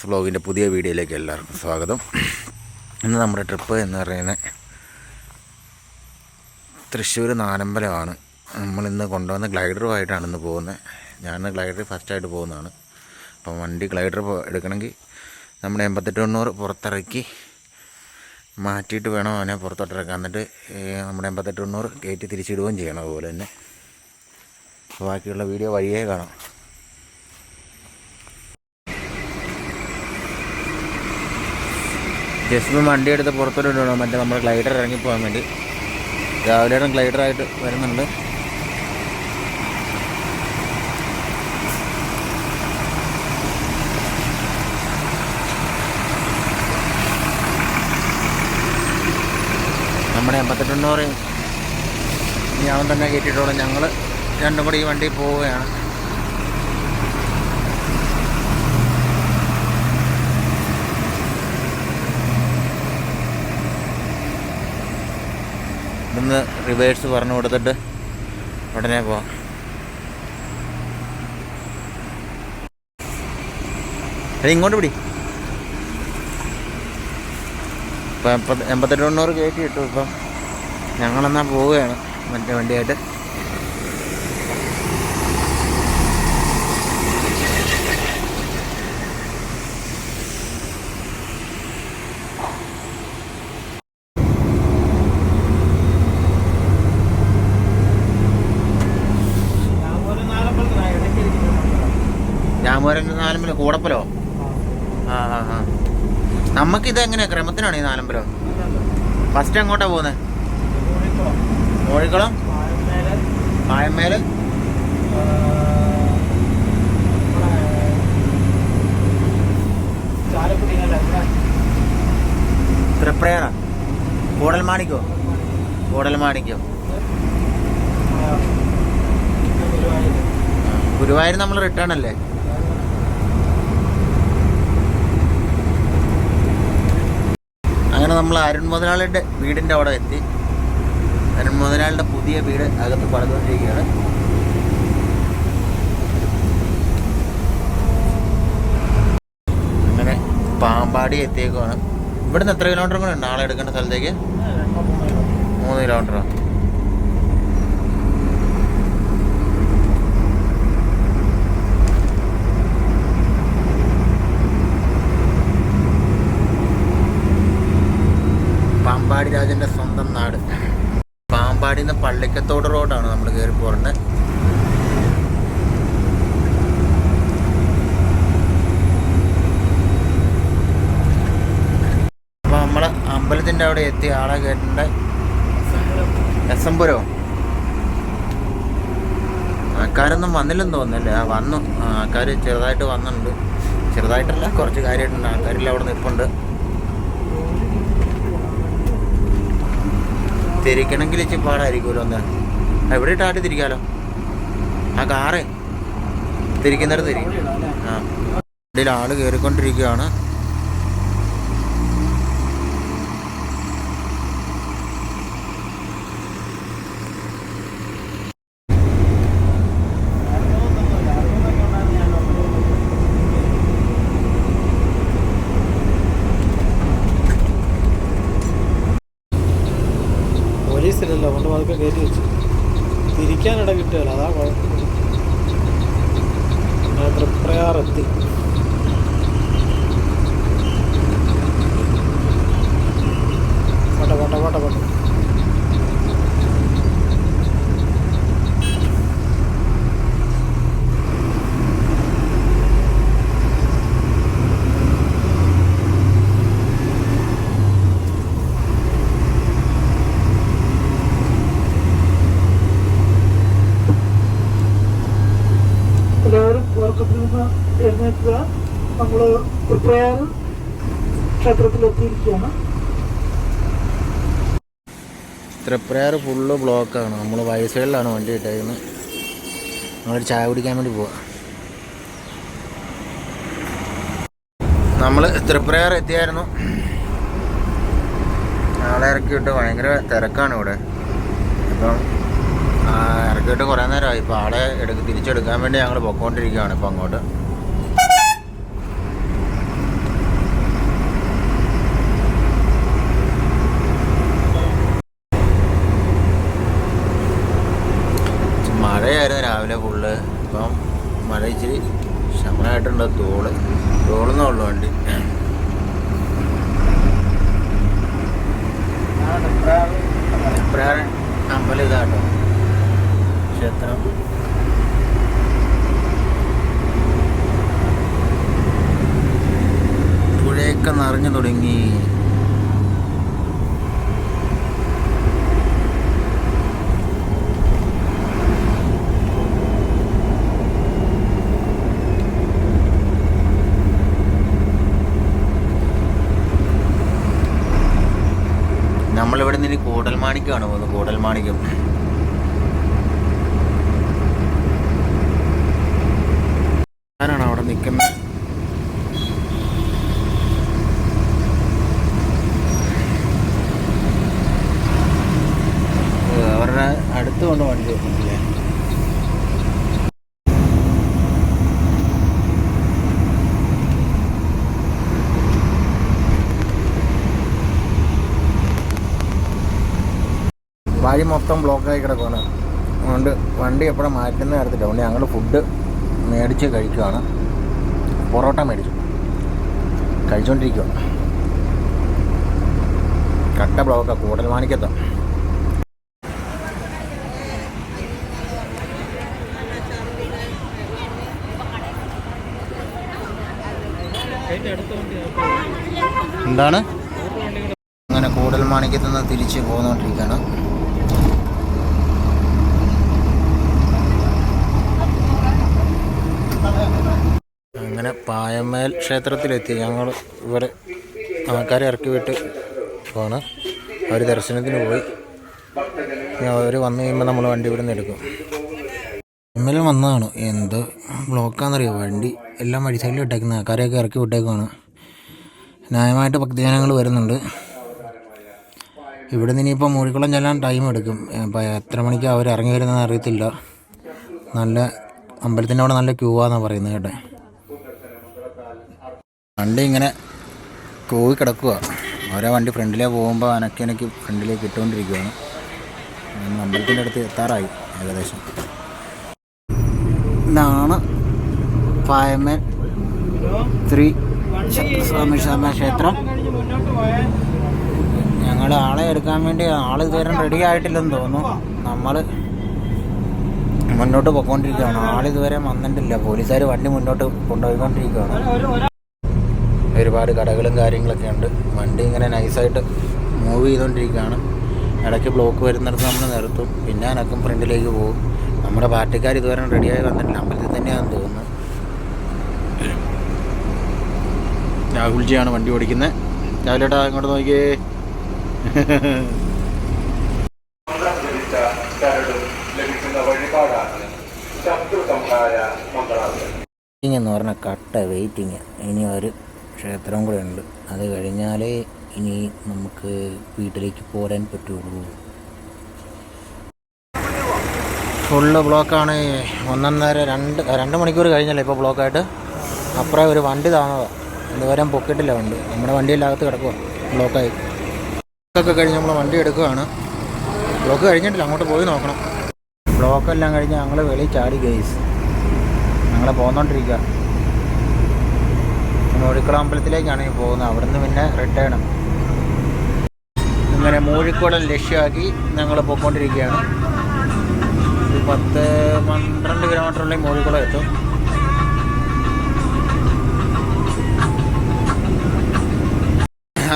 Shorts വ്ലോഗിന്റെ പുതിയ വീഡിയോയിലേക്ക് എല്ലാവർക്കും സ്വാഗതം. ഇന്ന് നമ്മുടെ ട്രിപ്പ് എന്ന് പറയുന്നത് തൃശ്ശൂർ നാനമ്പലമാണ് നമ്മളിന്ന് കൊണ്ടുവന്ന ഗ്ലൈഡറുമായിട്ടാണ് ഇന്ന് പോകുന്നത്. ഞാൻ ഗ്ലൈഡർ ഫസ്റ്റായിട്ട് പോകുന്നതാണ്. അപ്പം വണ്ടി ഗ്ലൈഡർ എടുക്കണമെങ്കിൽ നമ്മുടെ എൺപത്തെട്ട് തൊണ്ണൂറ് പുറത്തിറക്കി മാറ്റിയിട്ട് വേണം അവനെ പുറത്തോട്ടിറക്കാൻ. എന്നിട്ട് നമ്മുടെ എൺപത്തെട്ട് തൊണ്ണൂറ് കയറ്റി തിരിച്ചിടുകയും ചെയ്യണം അതുപോലെ തന്നെ. ബാക്കിയുള്ള വീഡിയോ വഴിയേ കാണാം. ജസ്റ്റ് വണ്ടി എടുത്ത് പുറത്തോട്ട് ഇടണം മറ്റേ നമ്മുടെ ഗ്ലൈഡർ ഇറങ്ങിപ്പോകാൻ വേണ്ടി. രാവിലെ ഗ്ലൈഡറായിട്ട് വരുന്നുണ്ട്. നമ്മുടെ എൺപത്തെട്ടെണ്ണൂറ് ഞാൻ തന്നെ കയറ്റിയിട്ടുള്ളൂ ഞങ്ങൾ രണ്ടും കൂടി ഈ വണ്ടി പോവുകയാണ്. ഇന്ന് റിവേഴ്സ് പറഞ്ഞു കൊടുത്തിട്ട് ഉടനെ പോവാം. അല്ല ഇങ്ങോട്ട് പിടി. ഇപ്പം എൺപത് എൺപത്തെട്ട് തൊണ്ണൂറ് കയറ്റി കിട്ടും ഇപ്പം. ഞങ്ങളെന്നാൽ പോവുകയാണ് മറ്റേ വണ്ടിയായിട്ട്. രാമപുരം നാലമ്പലം കൂടപ്പലോ ആ ആ ആ. നമുക്കിത് എങ്ങനെയാ? ക്രമത്തിനാണ് ഈ നാലമ്പലം? ഫസ്റ്റ് എങ്ങോട്ടാ പോകുന്നത് കോഴിക്കുളം? പായമ്മേൽ മാണിക്കോ കൂടൽമാണിക്കോ? കൂടൽമാണിക്കോ? ഗുരുവായൂർ നമ്മൾ റിട്ടേൺ അല്ലേ? അങ്ങനെ നമ്മൾ അരുൺ മുതലാളിയുടെ വീടിന്റെ അവിടെ എത്തി. അരുൺ മുതലാളിയുടെ പുതിയ വീട് അകത്ത് പണിതുകൊണ്ടിരിക്കുകയാണ്. അങ്ങനെ പാമ്പാടി എത്തിയേക്കുവാണ്. ഇവിടുന്ന് എത്ര കിലോമീറ്റർ കൂടെ ഉണ്ട്? ആളെ എടുക്കേണ്ട സ്ഥലത്തേക്ക്? മൂന്ന് കിലോമീറ്ററോ പാമ്പാടി രാജന്റെ സ്വന്തം നാട്. പാമ്പാടി നിന്ന് പള്ളിക്കത്തോട് റോഡാണ് നമ്മൾ കയറി പോകേണ്ടത് അപ്പോൾ നമ്മൾ അമ്പലത്തിന്റെ അവിടെ എത്തി. ആളെ കേട്ടിട്ടുണ്ട്? എസ് എം പുരോ ആൾക്കാരൊന്നും വന്നില്ലെന്ന് തോന്നുന്നല്ലേ? ആ വന്നു. ആൾക്കാർ ചെറുതായിട്ട് വന്നിട്ടുണ്ട്. ചെറുതായിട്ടല്ല കുറച്ച് കാര്യമായിട്ടുണ്ട്. ആൾക്കാരെല്ലാം അവിടെ നിൽപ്പുണ്ട്. തിരിക്കണമെങ്കിൽ ഇച്ചിരി പാടായിരിക്കുമല്ലോ ഒന്ന്. എവിടെ ഇട്ടാട്ടി തിരിക്കാലോ. ആ കാറേ തിരിക്കുന്നിടത്ത് തിരിക്കും ആ. വണ്ടിയിൽ ആൾ കയറിക്കൊണ്ടിരിക്കുകയാണ് കിട്ടുകയല്ല അതാ കുഴപ്പം. തൃപ്രയാർ എത്തി പോട്ടെ പോട്ടെ പോട്ടെ പോട്ടെ നമ്മൾ തൃപ്രയാർ ക്ഷേത്രത്തിലെത്തിയിരിക്കുകയാണ്. തൃപ്രയാർ ഫുള്ള് ബ്ലോക്കാണ്. നമ്മൾ വയസ്സുകളിലാണ് വണ്ടി ഇട്ടേക്കുന്നത് നമ്മളൊരു ചായ കുടിക്കാൻ വേണ്ടി പോവാ. നമ്മൾ തൃപ്രയാർ എത്തിയായിരുന്നു. ആളെ ഇറക്കിയിട്ട് ഭയങ്കര തിരക്കാണ് ഇവിടെ. അപ്പം ഇറക്കിയിട്ട് കുറേ നേരമായി. ഇപ്പോൾ ആളെ എടുക്ക് തിരിച്ചെടുക്കാൻ വേണ്ടി ഞങ്ങൾ പൊക്കോണ്ടിരിക്കുകയാണ് ഇപ്പോൾ അങ്ങോട്ട്. നമ്മളിവിടെ നിന്ന് ഇനി കൂടൽമാണിക്കാണ് പോകുന്നത്. കൂടൽമാണിക്യം ഞാനാണ് അവിടെ നിൽക്കുന്നത്. അവരുടെ അടുത്ത് കൊണ്ട് വണ്ടി വെക്കുന്നില്ലേ വഴി മൊത്തം ബ്ലോക്കായി കിടക്കുകയാണ് അതുകൊണ്ട് വണ്ടി എപ്പോഴും മാറ്റുന്ന കാര്യത്തില്ല അതുകൊണ്ട് ഞങ്ങൾ ഫുഡ് മേടിച്ച് കഴിക്കുകയാണ് പൊറോട്ട മേടിച്ചു. കഴിച്ചുകൊണ്ടിരിക്കുക കട്ട ബ്ലോക്ക കൂടൽ മാണിക്കത്ത എന്താണ്? അങ്ങനെ കൂടൽ മാണിക്കത്തുനിന്ന് തിരിച്ച് പോന്നുകൊണ്ടിരിക്കുകയാണ് അങ്ങനെ പായമേൽ ക്ഷേത്രത്തിലെത്തി. ഞങ്ങൾ ഇവിടെ ആൾക്കാരെ ഇറക്കി വിട്ട് പോണ് അവർ ദർശനത്തിന് പോയി. അവർ വന്നു കഴിയുമ്പോൾ നമ്മൾ വണ്ടി ഇവിടെ നിന്ന് എടുക്കും. ഇന്നലെ വന്നതാണ്. എന്ത് ബ്ലോക്കാണെന്നറിയോ വണ്ടി എല്ലാം വഴി സൈഡിൽ ഇട്ടേക്കുന്ന. ആൾക്കാരെയൊക്കെ ഇറക്കി വിട്ടേക്കുവാണ്. ന്യായമായിട്ട് ഭക്തജനങ്ങൾ വരുന്നുണ്ട്. ഇവിടെ നിന്ന് ഇനിയിപ്പോൾ മൂഴിക്കുളം ചെല്ലാൻ ടൈം എടുക്കും. അപ്പോൾ എത്ര മണിക്ക് അവർ ഇറങ്ങി വരുന്നതെന്ന് അറിയത്തില്ല. നല്ല അമ്പലത്തിന്റെ അവിടെ നല്ല ക്യൂ ആണെന്നാണ് പറയുന്നത് കേട്ടെ. വണ്ടി ഇങ്ങനെ കൂവി കിടക്കുക ഓരോ വണ്ടി ഫ്രണ്ടിലേ പോകുമ്പോൾ അനക്കി അനക്കി ഫ്രണ്ടിലേക്ക് ഇട്ടുകൊണ്ടിരിക്കുകയാണ് അമ്പലത്തിന്റെ അടുത്ത് എത്താറായി ഏകദേശം. ഇതാണ് പായമേൽ ശ്രീ സ്വാമി സ്വാമി ക്ഷേത്രം. ഞങ്ങൾ ആളെ എടുക്കാൻ വേണ്ടി ആൾ ഇതുവരെ റെഡി ആയിട്ടില്ലെന്ന് തോന്നുന്നു. നമ്മൾ മുന്നോട്ട് പോയിക്കൊണ്ടിരിക്കുകയാണ് ആളിതുവരെ വന്നിട്ടില്ല. പോലീസുകാർ വണ്ടി മുന്നോട്ട് കൊണ്ടുപോയിക്കൊണ്ടിരിക്കുകയാണ് ഒരുപാട് കടകളും കാര്യങ്ങളൊക്കെ ഉണ്ട്. വണ്ടി ഇങ്ങനെ നൈസായിട്ട് മൂവ് ചെയ്തുകൊണ്ടിരിക്കുകയാണ് ഇടയ്ക്ക് ബ്ലോക്ക് വരുന്നിടത്ത് നമ്മൾ നിർത്തും. പിന്നെ അനക്കും ഫ്രണ്ടിലേക്ക് പോകും. നമ്മുടെ പാർട്ടിക്കാർ ഇതുവരെ റെഡിയായി വന്നിട്ടില്ല. അമ്പലത്തിൽ തന്നെയാണെന്ന് തോന്നുന്നു. രാഹുൽജിയാണ് വണ്ടി ഓടിക്കുന്നത്. രാവിലേട്ടാ ഇങ്ങോട്ട് നോക്കിയേ. പറഞ്ഞ എന്ന് പറഞ്ഞാൽ കട്ട വെയിറ്റിങ് ഇനി ഒരു ക്ഷേത്രം കൂടെ ഉണ്ട്. അത് കഴിഞ്ഞാലേ ഇനി നമുക്ക് വീട്ടിലേക്ക് പോരാൻ പറ്റുള്ളൂ. ഫുള്ള് ബ്ലോക്കാണ്. ഒന്നൊന്നര രണ്ട് രണ്ട് മണിക്കൂർ കഴിഞ്ഞല്ലേ ഇപ്പോൾ ബ്ലോക്കായിട്ട്? അപ്പുറം ഒരു വണ്ടി താണതാണ് ഇതുവരെ പൊക്കിട്ടില്ല വണ്ടി. നമ്മുടെ വണ്ടിയിലകത്ത് കിടക്കുക ബ്ലോക്കായി. ബ്ലോക്കൊക്കെ കഴിഞ്ഞ് നമ്മൾ വണ്ടി എടുക്കുകയാണ് ബ്ലോക്ക് കഴിഞ്ഞിട്ടില്ല അങ്ങോട്ട് പോയി നോക്കണം. ബ്ലോക്കെല്ലാം കഴിഞ്ഞ് ഞങ്ങൾ വെളിയിൽ ചാടി ഗേസ് ഞങ്ങൾ പോന്നോണ്ടിരിക്കുക മൂഴിക്കുളം അമ്പലത്തിലേക്കാണ് പോകുന്നത്. അവിടുന്ന് പിന്നെ റിട്ടേൺ ഇങ്ങനെ മൂഴിക്കുളം ലക്ഷ്യമാക്കി ഞങ്ങൾ പോയിക്കൊണ്ടിരിക്കുകയാണ്. പത്ത് പന്ത്രണ്ട് കിലോമീറ്ററുള്ളിൽ മൂഴിക്കുളം എത്തും.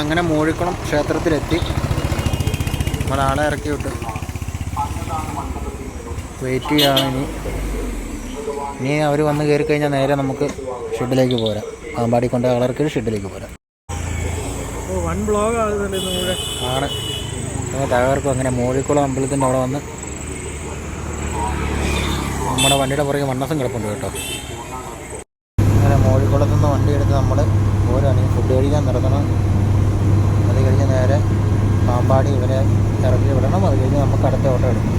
അങ്ങനെ മൂഴിക്കുളം ക്ഷേത്രത്തിലെത്തി. നമ്മളാളെ ഇറക്കി വിട്ടു. വെയിറ്റ് ചെയ്യാണ് ഇനി. ഇനി അവർ വന്ന് കയറി കഴിഞ്ഞാൽ നേരെ നമുക്ക് ഷെഡിലേക്ക് പോരാം. പാമ്പാടി കൊണ്ട് കളർക്ക് ഷെഡിലേക്ക് പോരാം. വൺ ബ്ലോഗ് ആണ്. തകർക്കും. അങ്ങനെ മോഴിക്കുളം അമ്പലത്തിന്റെ അവിടെ വന്ന് നമ്മുടെ വണ്ടിയുടെ പുറകെ വണ്ണസം കിടപ്പുണ്ട് കേട്ടോ. അങ്ങനെ മോഴിക്കുളത്തു നിന്ന് വണ്ടി എടുത്ത് നമ്മൾ പോരാണെങ്കിൽ ഫുഡ് കഴിക്കാൻ നിർത്തണം അത് കഴിഞ്ഞ് നേരെ പാമ്പാടി ഇവരെ ഇറക്കി വിടണം. അത് കഴിഞ്ഞ് നമുക്ക് അടുത്ത ഓട്ടോ എടുക്കും.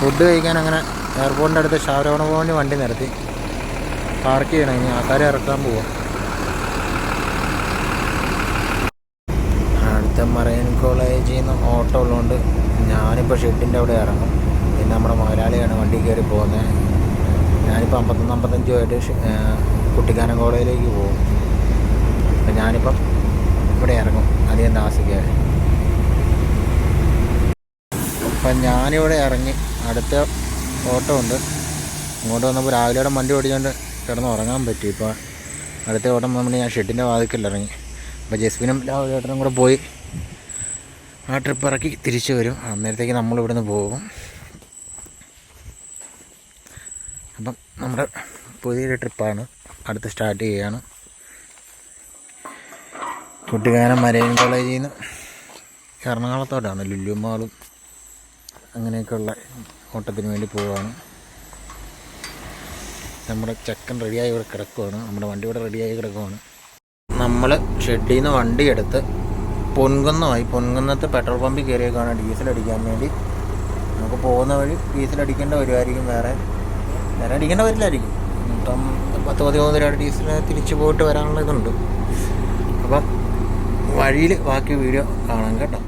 ഫുഡ് കഴിക്കാൻ അങ്ങനെ എയർപോർട്ടിന്റെ അടുത്ത് ഷാരോണ ഭവന് വണ്ടി നിർത്തി. പാർക്ക് ചെയ്യണം. ഇനി ആൾക്കാരെ ഇറക്കാൻ പോവാം. അടുത്ത മറൈൻ കോളേജിൽ നിന്ന് ഓട്ടോ ഉള്ളതുകൊണ്ട് ഞാനിപ്പോൾ ഷെഡിന്റെ അവിടെ ഇറങ്ങും. പിന്നെ നമ്മുടെ മുതലാളിയാണ് വണ്ടി കയറി പോകുന്നത് ഞാനിപ്പോൾ അമ്പത്തൊന്ന് അമ്പത്തഞ്ചുമായിട്ട് കുട്ടിക്കാനം കോളേജിലേക്ക് പോകും. അപ്പം ഞാനിപ്പം ഇവിടെ ഇറങ്ങും. അധികം താമസിക്കാതെ. അപ്പം ഞാനിവിടെ ഇറങ്ങി. അടുത്ത ഓട്ടോ ഉണ്ട്. ഇങ്ങോട്ട് വന്നപ്പോൾ രാവിലെയുടെ വണ്ടി ഓടിച്ചുകൊണ്ട് കിടന്ന് ഉറങ്ങാൻ പറ്റി. ഇപ്പോൾ അടുത്ത ഓട്ടം പോകുമ്പോൾ ഞാൻ ഷെഡിന്റെ വാതിക്കൽ ഇറങ്ങി. അപ്പോൾ ജസ്വിനും രാവിലെ കൂടെ പോയി. ആ ട്രിപ്പ് ഇറക്കി തിരിച്ചു വരും. അന്നേരത്തേക്ക് നമ്മൾ ഇവിടുന്ന് പോകും. അപ്പം നമ്മുടെ പുതിയൊരു ട്രിപ്പാണ് അടുത്ത് സ്റ്റാർട്ട് ചെയ്യുകയാണ് കുട്ടിക്കാനം മരൈൻ കോളേജിൽ നിന്ന് എറണാകുളത്തോട്ടാണ്. ലുലു മാളും അങ്ങനെയൊക്കെയുള്ള ഓട്ടത്തിന് വേണ്ടി പോവുകയാണ് നമ്മുടെ ചെക്കൻ റെഡിയായി ഇവിടെ കിടക്കുവാണ്. നമ്മുടെ വണ്ടി ഇവിടെ റെഡിയായി കിടക്കുവാണ്. നമ്മൾ ഷെഡിൽ നിന്ന് വണ്ടി എടുത്ത് പൊൻകുന്നമായി പൊൻകുന്നത്ത് പെട്രോൾ പമ്പിൽ കയറിയേക്കാണ് ഡീസൽ അടിക്കാൻ വേണ്ടി. നമുക്ക് പോകുന്ന വഴി ഡീസൽ അടിക്കേണ്ട വരുമായിരിക്കും വേറെ. വേറെ അടിക്കേണ്ട വരില്ലായിരിക്കും. ഇപ്പം പത്ത് പതിമൂന്ന് രൂപ ഡീസൽ തിരിച്ച് പോയിട്ട് വരാനുള്ള ഇതുണ്ട്. അപ്പം വഴിയിൽ ബാക്കി വീഡിയോ കാണാം കേട്ടോ.